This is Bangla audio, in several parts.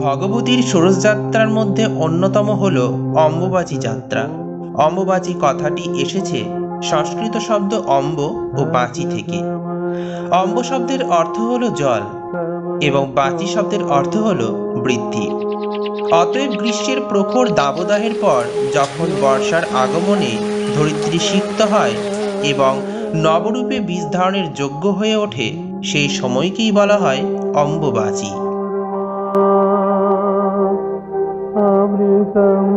ভগবতীর ষোড়শযাত্রার মধ্যে অন্যতম হল অম্বুবাচী যাত্রা। অম্বুবাচী কথাটি এসেছে সংস্কৃত শব্দ অম্ব ও বাচি থেকে। অম্ব শব্দের অর্থ হল জল এবং বাচি শব্দের অর্থ হল বৃদ্ধি। অতএব গ্রীষ্মের প্রখর দাবদাহের পর যখন বর্ষার আগমনে ধরিত্রী সিক্ত হয় এবং নবরূপে বীজ ধারণের যোগ্য হয়ে ওঠে সেই সময়কেই বলা হয় অম্ববাচী। অমৃতম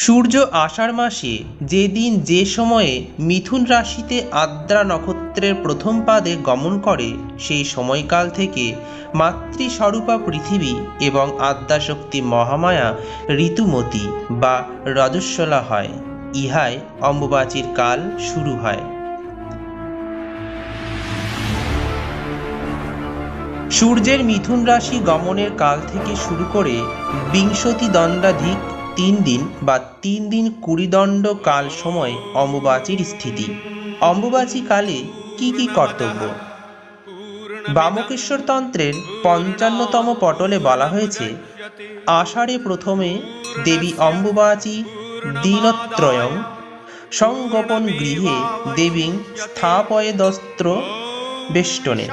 সূর্য আষাঢ় মাসে যে দিন যে সময়ে মিথুন রাশিতে আদ্রা নক্ষত্রের প্রথম পাদে গমন করে, সেই সময়কাল থেকে মাতৃস্বরূপা পৃথিবী এবং আদ্যাশক্তি মহামায়া ঋতুমতি বা রজস্বলা হয়। ইহায় অম্বুবাচীর কাল শুরু হয়। সূর্যের মিথুন রাশি গমনের কাল থেকে শুরু করে বিংশতি দণ্ডাধিক তিন দিন বা তিন দিন কুড়ি দণ্ড কাল সময় অম্বুবাচীর স্থিতি। অম্বুবাচী কালে কি কি কর্তব্য? বামকেশ্বর তন্ত্রের পঞ্চান্নতম পটলে বলা হয়েছে, আষাঢ়ে প্রথমে দেবী অম্বুবাচী দিনত্রয়ং, সংগোপন গৃহে দেবীং স্থাপয়েদস্ত্র বেষ্টনে।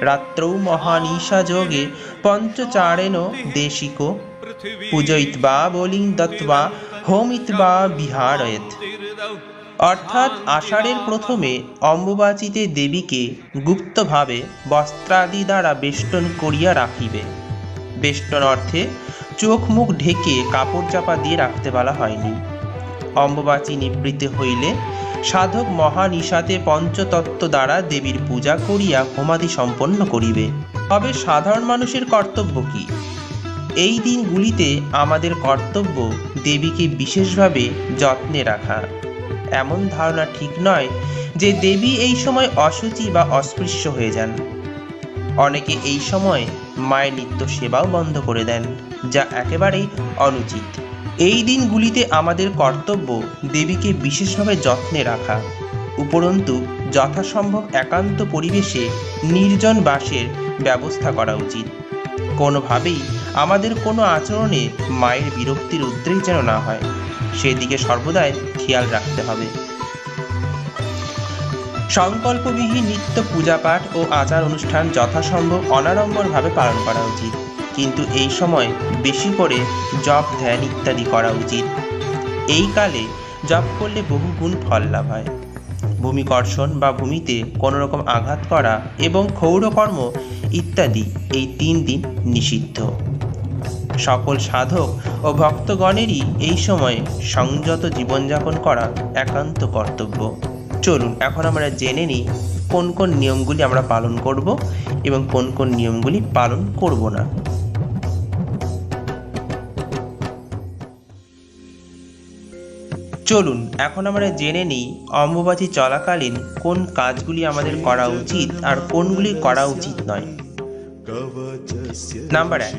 রাত্রৌ মহানিশা যোগে পঞ্চচারেণ দেশিক পূজয়িত্বা বলিং দত্ত্বা হোমিত্বা বিহারয়েত অর্থাৎ আষাঢ়ের প্রথমে অম্বুবাচিতে দেবীকে গুপ্তভাবে বস্ত্রাদি দ্বারা বেষ্টন করিয়া রাখিবে। বেষ্টন অর্থে চোখ মুখ ঢেকে কাপড় চাপা দিয়ে রাখতে বলা হয়নি। অম্বুবাচী নিবৃত্তি হইলে সাধক মহানিশাতে পঞ্চতত্ত্ব দ্বারা দেবীর পূজা করিয়া হোমাদি সম্পন্ন করিবে। তবে সাধারণ মানুষের কর্তব্য কি? এই দিনগুলিতে আমাদের কর্তব্য দেবীকে বিশেষভাবে যত্নে রাখা। এমন ধারণা ঠিক নয় যে দেবী এই সময় অসুচি বা অস্পৃশ্য হয়ে যান। অনেকে এই সময় মায়ের নিত্য সেবাও বন্ধ করে দেন, যা একেবারেই অনুচিত। এই দিনগুলিতে আমাদের কর্তব্য দেবীকে বিশেষভাবে যত্নে রাখা। উপরন্তু, যথাসম্ভব একান্ত পরিবেশে নির্জন বাসের ব্যবস্থা করা উচিত। কোনোভাবেই আমাদের কোনো আচরণে মায়ের বিরক্তির উদ্রেক যেন না হয়, সেদিকে সর্বদাই খেয়াল রাখতে হবে। সংকল্পবিহীন নিত্য পূজাপাঠ ও আচার অনুষ্ঠান যথাসম্ভব অনাড়ম্বরভাবে পালন করা উচিত। কিন্তু এই সময় বেশি করে জপ, ধ্যান ইত্যাদি করা উচিত। এই কালে জপ করলে বহু গুণ ফল লাভ হয়। ভূমিকর্ষণ বা ভূমিতে কোনো রকম আঘাত করা এবং ক্ষৌরকর্ম ইত্যাদি এই তিন দিন নিষিদ্ধ। সকল সাধক ও ভক্তগণেরই এই সময়ে সংযত জীবনযাপন করা একান্ত কর্তব্য। চলুন, এখন আমরা জেনে নিই কোন কোন নিয়মগুলি আমরা পালন করব এবং কোন কোন নিয়মগুলি পালন করব না। চলুন, এখন আমরা জেনে নিই অম্বুবাচী চলাকালীন কোন কাজগুলি আমাদের করা উচিত আর কোনগুলি করা উচিত নয়। নাম্বার এক,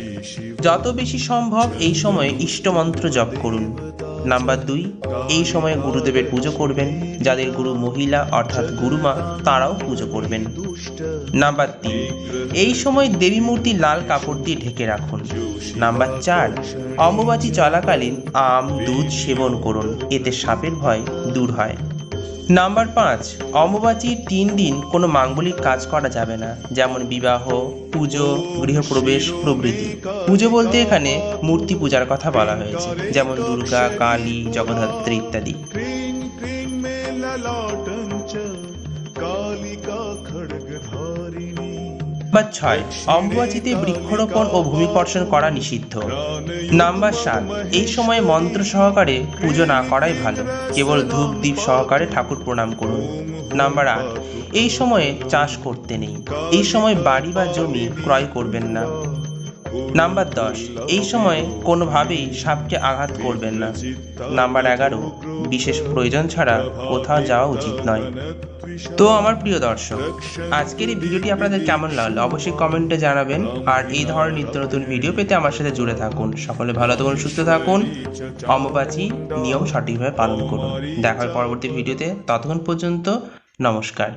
যত বেশি সম্ভব এই সময়ে ইষ্টমন্ত্র জপ করুন। নাম্বার দুই, এই সময়ে গুরুদেবের পুজো করবেন, যাদের গুরু মহিলা অর্থাৎ গুরুমা, তারাও পুজো করবেন। নাম্বার তিন, এই সময় দেবী মূর্তি লাল কাপড় দিয়ে ঢেকে রাখুন। নাম্বার চার, অম্বুবাচী চলাকালীন আম, দুধ সেবন করুন। এতে সাপের ভয় দূর হয়। নাম্বার পাঁচ অম্বুবাচীর তিন দিন কোনো মাঙ্গলিক কাজ করা যাবে না, যেমন বিবাহ, পুজো, গৃহপ্রবেশ, প্রভৃতি। পুজো বলতে এখানে মূর্তি পূজার কথা বলা হয়েছে, যেমন দুর্গা, কালী জগদ্ধাত্রী ইত্যাদি। নাম্বার ছয়, অম্বুবাচিতে বৃক্ষরোপণ ও ভূমিকর্ষণ করা নিষিদ্ধ। নাম্বার সাত, এই সময়ে মন্ত্র সহকারে পুজো না করাই ভালো। কেবল ধূপ দ্বীপ সহকারে ঠাকুর প্রণাম করুন। নাম্বার আট, এই সময়ে চাষ করতে নেই। এই সময় বাড়ি বা জমি ক্রয় করবেন না। নাম্বার দশ, এই সময়ে কোনোভাবেই সাপকে আঘাত করবেন না। নাম্বার এগারো, বিশেষ প্রয়োজন ছাড়া কোথাও যাওয়া উচিত নয়। তো আমার প্রিয় দর্শক, আজকের এই ভিডিওটি আপনাদের কেমন লাগল অবশ্যই কমেন্টে জানাবেন। আর এই ধরনের নিত্য নতুন ভিডিও পেতে আমার সাথে জুড়ে থাকুন। সকলে ভালো থাকুন, সুস্থ থাকুন। অম্বুবাচী নিয়ম সঠিকভাবে পালন করুন। দেখা হবে পরবর্তী ভিডিওতে ততক্ষণ পর্যন্ত নমস্কার।